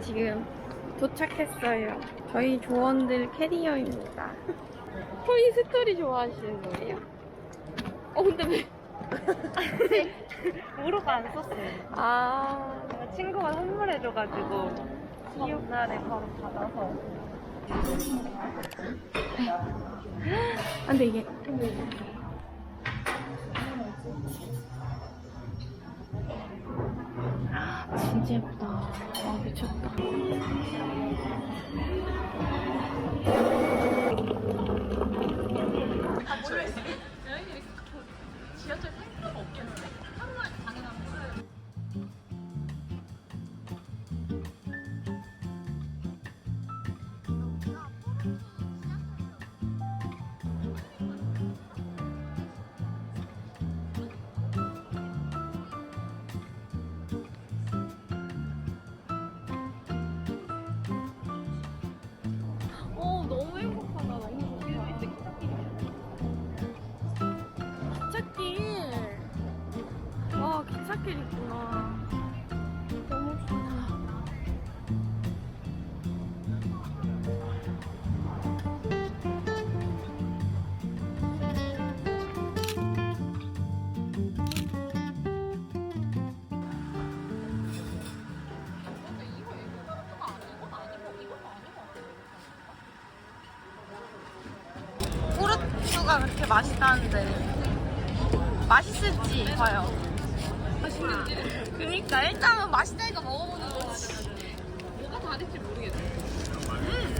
저희는 지금 도착했어요. 저희 조원들 캐리어입니다. 토이 스토리 좋아하시는 거예요? 어, 근데 왜? 모르고 안 썼어요. 아, 친구가 선물해줘가지고 기억 날에 바로 받아서. 아, 근데 이게. 진짜 예쁘다. 아, 미쳤다. 꼬르트가 그렇게 맛있다는데 맛있을지 봐요. 맛있는지. 그니까 일단은 맛있다니까 먹어보는 거지. 뭐가 다를지 모르겠네. 음.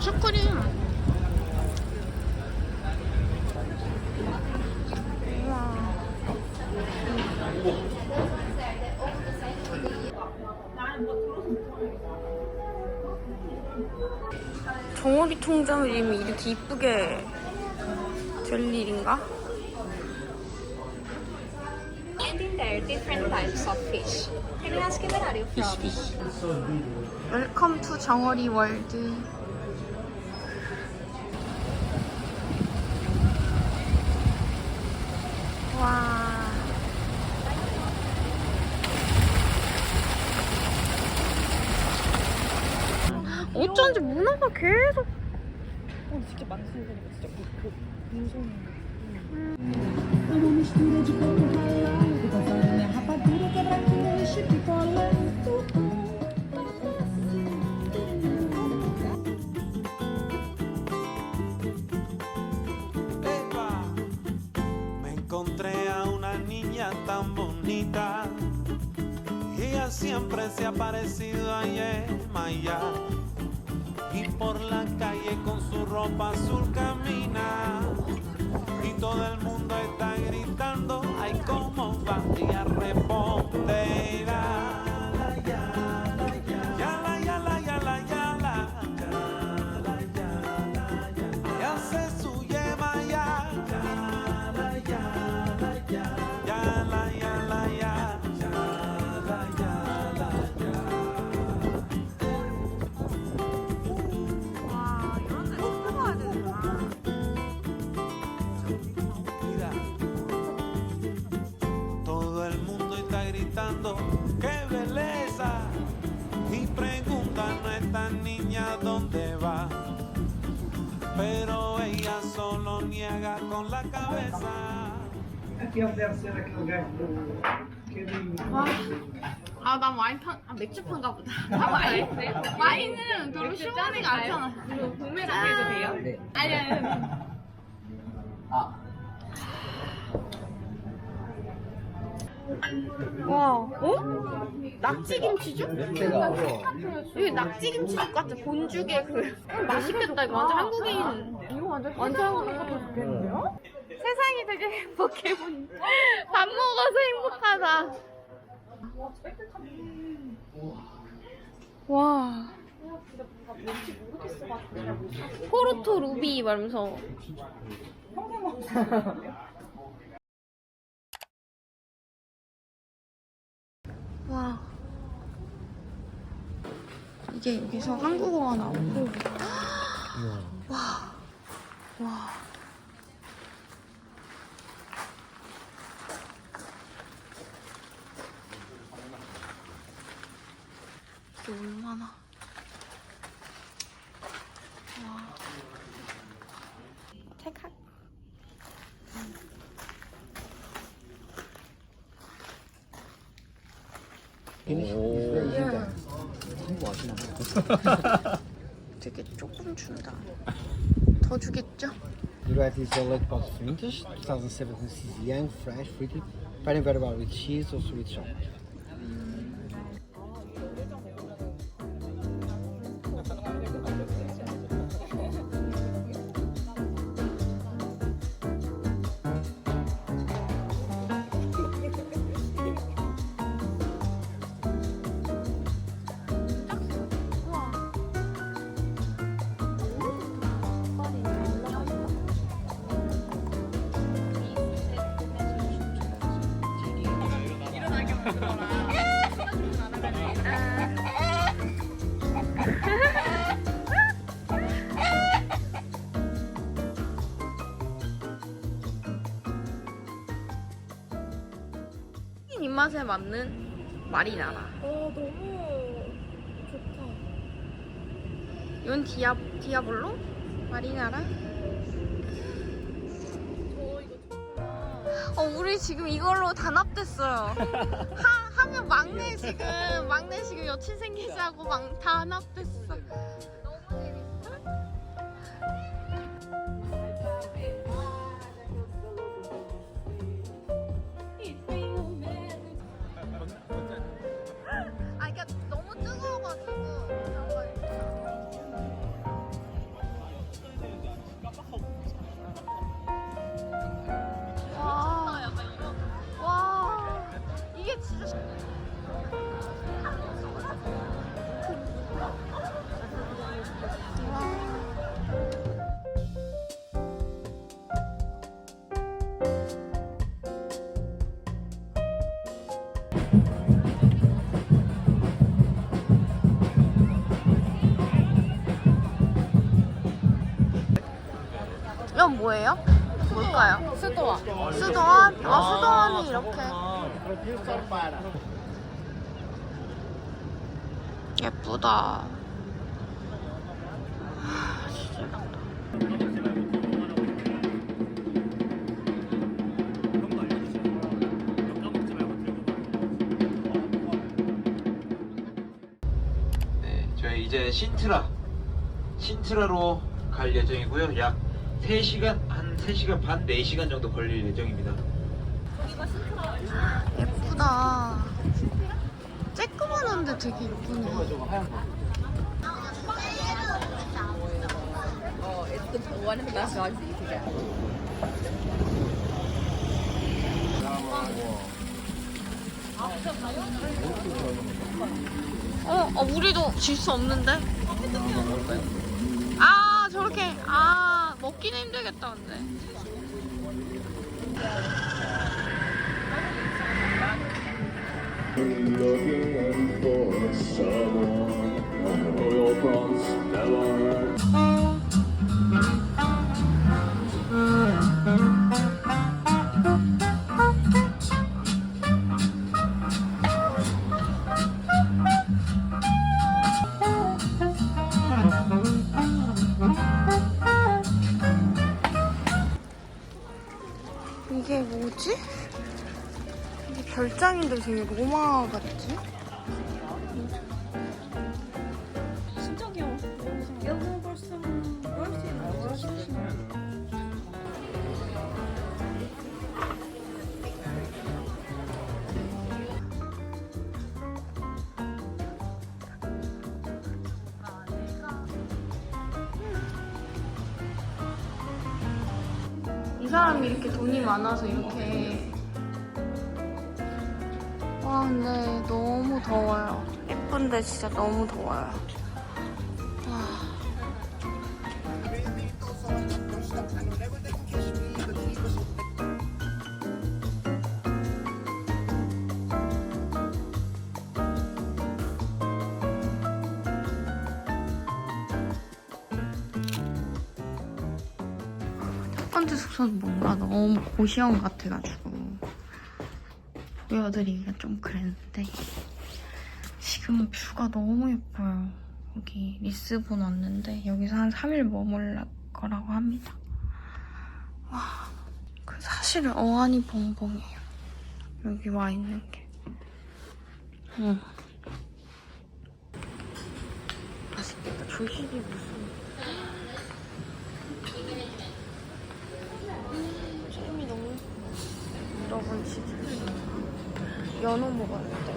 슈크림. 정어리 통장을 이미 이렇게 이쁘게 될 일인가? 웰컴 투 정어리 월드. 어쩐지 문어가 계속. É uma mistura de coco ralado com farinha, rapadura, quebradinha e chipicolé. Epa, me encontré a una niña tan bonita. Ella siempre se ha parecido a Yemaya. Azul camina. Y todo el mundo está gritando, ay, cómo va y responde. 아, 난 와인 판, 아, 맥주 판가 보다. 아, 와인? 와인은 별로 시원하지가 않잖아. 봄에랑 해도 돼요? 아니, 아니, 아니. 와, 어? 낙지김치죽? 이게 낙지김치죽 같아. 본죽의 그. 맛있겠다. 이거 완전 한국인. 이거 완전 완전 한국인 좋겠는데요? 세상이 되게 행복해 보인. 밥 먹어서 행복하다. 와. 포르토 루비 말면서. 와. 이게 여기서 한국어가 나오고. 와. 와. 이게 얼마나. 와. 찰칵. 되게 조금 준다. 더 주겠죠? Hierbij heeft hij leuk pas vriendjes. 2017 is young, fresh, fruity. Very well with cheese or sweet sauce. 입맛에 맞는 마리나라. 어 너무 좋다. 이건 디아 디아블로? 마리나라? 어 우리 지금 이걸로 단합됐어요. 하 하면 막내 지금 막내 지금 여친 생기자고 막 단합됐어. 이건 뭐예요? 뭘까요? 수도원. 수도원? 아, 수도원이 이렇게. 예쁘다. 네, 저희 이제 신트라 신트라로 갈 예정이고요. 약 3시간 한 3시간 반 4시간 정도 걸릴 예정입니다. 예쁘다. 쬐끄만한데 되게 예쁘네. 어, 어 우리도 질 수 없는데? 아, 저렇게, 아, 먹기는 힘들겠다, 근데. 이게 별장인데 되게 로마 같지? 진짜 귀여워. 여기 벌써 볼수 있는 이 사람이 이렇게 돈이 많아서 이렇게 와 근데 너무 더워요. 예쁜데 진짜 너무 더워요. 와. 첫 번째 숙소는 뭔가 너무 고시원 같아가지고 보여드리기가 좀 그랬는데 지금 지금 뷰가 너무 예뻐요. 여기 리스본 왔는데 여기서 한 3일 머물 거라고 합니다. 와, 그 사실은 어안이 벙벙해요. 여기 와 있는 게. 응. 맛있겠다. 조식이 무슨. 음, 잼이 너무 예뻐. 여러분 치즈. 연어 먹었는데.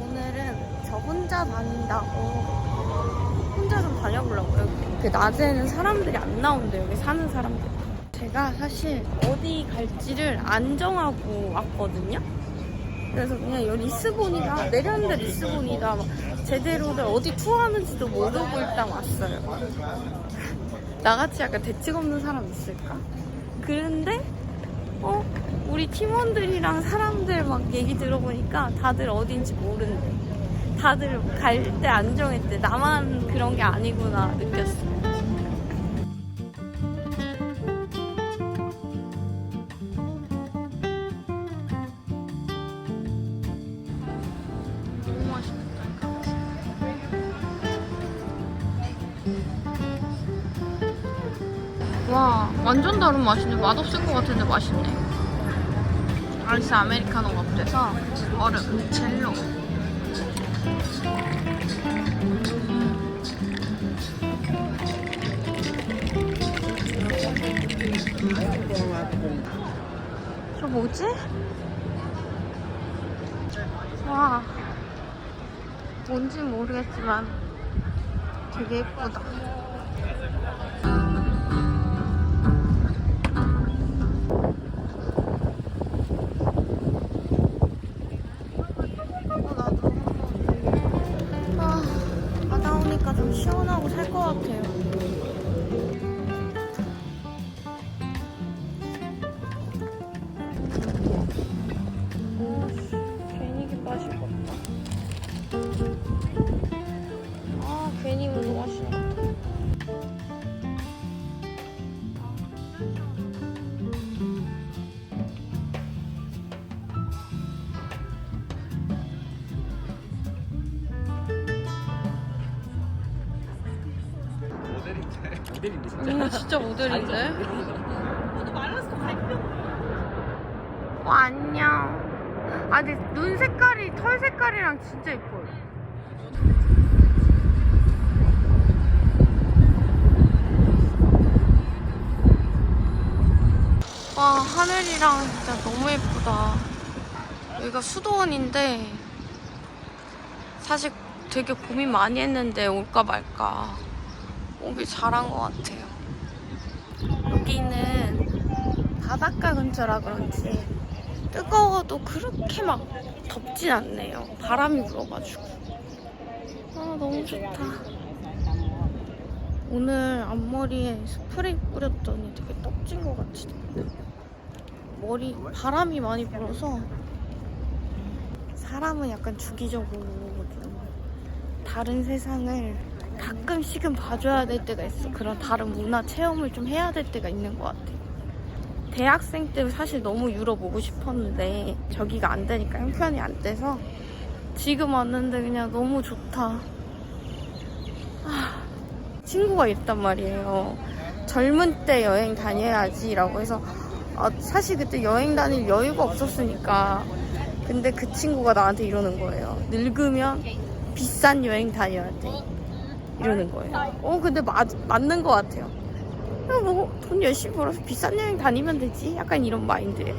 오늘은 저 혼자 다닌다고 혼자 좀 다녀보려고요. 그 낮에는 사람들이 안 나온대요. 여기 사는 사람들. 제가 사실 어디 갈지를 안 정하고 왔거든요. 그래서 그냥 여기 리스본이다 내렸는데 리스본이다 막 제대로들 어디 투어하는지도 모르고 일단 왔어요. 나같이 약간 대책 없는 사람 있을까? 그런데 어 우리 팀원들이랑 사람들 막 얘기 들어보니까 다들 어딘지 모른대. 다들 갈 때 안 정했대. 나만 그런 게 아니구나 느꼈어. 완전 다른 맛이네. 맛없을 것 같은데 맛있네. 아이스 아메리카노가 없대서 얼음, 젤로. 저 뭐지? 와, 뭔지 모르겠지만 되게 예쁘다. 언니 진짜 모델인데? 와 안녕. 아 근데 눈 색깔이 털 색깔이랑 진짜 예뻐요. 와 하늘이랑 진짜 너무 예쁘다. 여기가 수도원인데 사실 되게 고민 많이 했는데 올까 말까. 오길 잘한 것 같아요. 여기는 바닷가 근처라 그런지 뜨거워도 그렇게 막 덥진 않네요. 바람이 불어가지고. 아, 너무 좋다. 오늘 앞머리에 스프레이 뿌렸더니 되게 떡진 것 됐다. 머리, 바람이 많이 불어서 사람은 약간 주기적으로 좀 다른 세상을 가끔씩은 봐줘야 될 때가 있어. 그런 다른 문화 체험을 좀 해야 될 때가 있는 것 같아. 대학생 때 사실 너무 유럽 오고 싶었는데 저기가 안 되니까 형편이 안 돼서 지금 왔는데 그냥 너무 좋다. 아, 친구가 있단 말이에요. 젊은 때 여행 다녀야지라고 해서 아, 사실 그때 여행 다닐 여유가 없었으니까 근데 그 친구가 나한테 이러는 거예요. 늙으면 비싼 여행 다녀야 돼. 이러는 거예요. 어, 근데 맞, 맞는 것 같아요. 뭐, 돈 열심히 벌어서 비싼 여행 다니면 되지. 약간 이런 마인드에.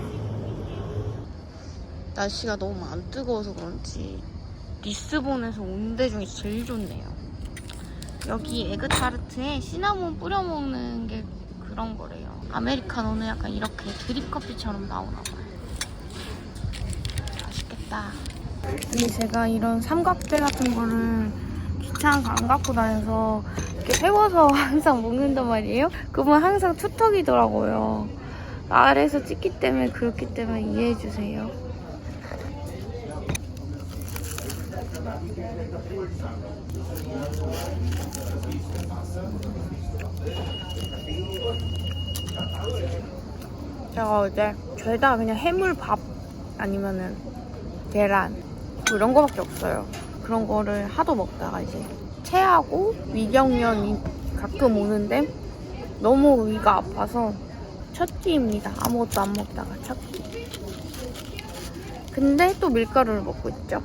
날씨가 너무 안 뜨거워서 그런지 리스본에서 온 데 중에 제일 좋네요. 여기 에그타르트에 시나몬 뿌려 먹는 게 그런 거래요. 아메리카노는 약간 이렇게 드립 커피처럼 나오나 봐요. 맛있겠다. 근데 제가 이런 삼각대 같은 거를 귀찮아서 안 갖고 다녀서 이렇게 세워서 항상 먹는단 말이에요. 그러면 항상 투턱이더라고요. 아래에서 찍기 때문에 그렇기 때문에 이해해 주세요. 제가 어제 죄다 그냥 해물밥 아니면은 계란 뭐 이런 거밖에 없어요. 그런 거를 하도 먹다가 이제 체하고 위경련이 가끔 오는데 너무 위가 아파서 첫 끼입니다. 아무것도 안 먹다가 첫 끼. 근데 또 밀가루를 먹고 있죠.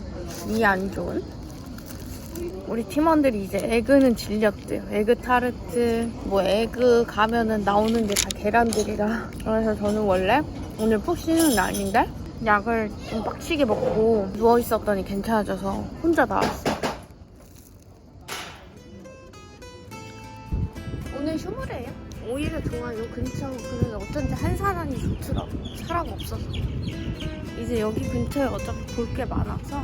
이 안 좋은. 우리 팀원들이 이제 에그는 질렸대요. 에그 타르트, 뭐 에그 가면은 나오는 게 다 계란들이라. 그래서 저는 원래 오늘 푹 쉬는 날인데 약을 좀 빡시게 먹고 누워 있었더니 괜찮아져서 혼자 나왔어요. 오늘 휴무래요. 오히려 좋아요. 근처 그 어쩐지 한산하니 좋더라고. 사람 없어서. 이제 여기 근처에 어차피 볼 게 많아서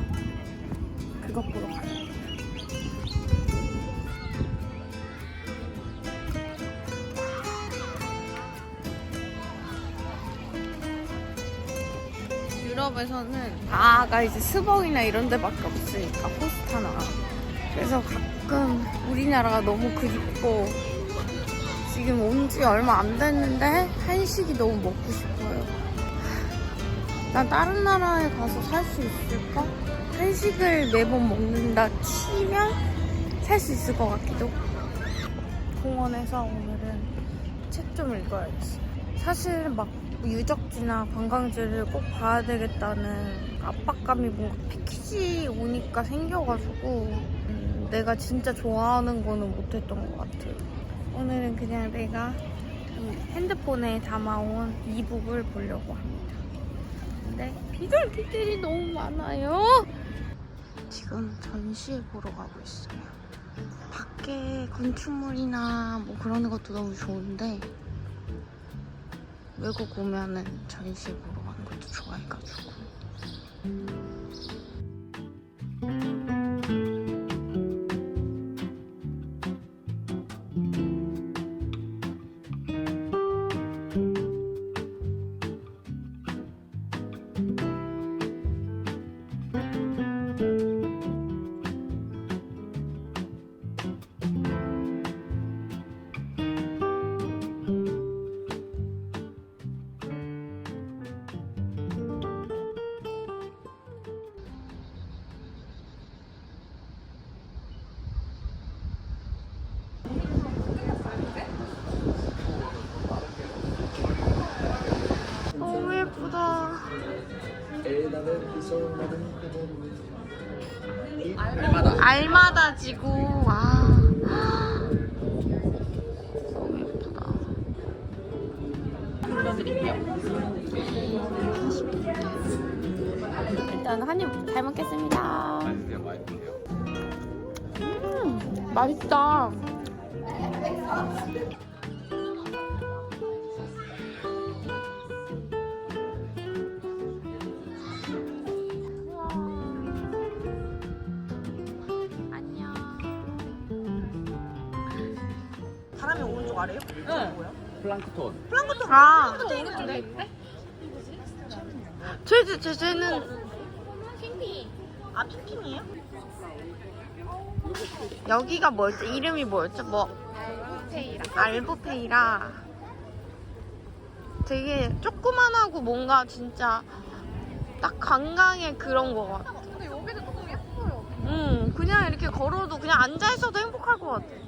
그것 보러 가요. 유럽에서는 다가 이제 스벅이나 이런 데밖에 없으니까 포스타나. 그래서 가끔 우리나라가 너무 그립고 지금 온 지 얼마 안 됐는데 한식이 너무 먹고 싶어요. 난 다른 나라에 가서 살 수 있을까? 한식을 매번 먹는다 치면 살 수 있을 것 같기도 공원에서 오늘은 책 좀 읽어야지 사실 막 유적지나 관광지를 꼭 봐야 되겠다는 압박감이 뭔가 패키지 오니까 생겨가지고 음, 내가 진짜 좋아하는 거는 못했던 것 같아요. 오늘은 그냥 내가 이 핸드폰에 담아온 이북을 보려고 합니다. 근데 비둘기들이 너무 많아요. 지금 전시회 보러 가고 있어요. 밖에 건축물이나 뭐 그런 것도 너무 좋은데 외국 오면은 전시회 보러 가는 것도 좋아해가지고. 알마다 지구. 와. 너무 예쁘다. 일단 한입 잘 먹겠습니다. 음, 맛있다. 플랑크톤. 아. 쟤, 쟤, 쟤는 아 핑핑이에요? 여기가 뭐였지? 이름이 뭐였죠? 뭐 알부페이라 되게 조그만하고 뭔가 진짜 딱 관광의 그런 거 같아. 근데 여기도 너무 예뻐요. 응, 그냥 이렇게 걸어도 그냥 앉아 있어도 행복할 것 같아.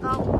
高。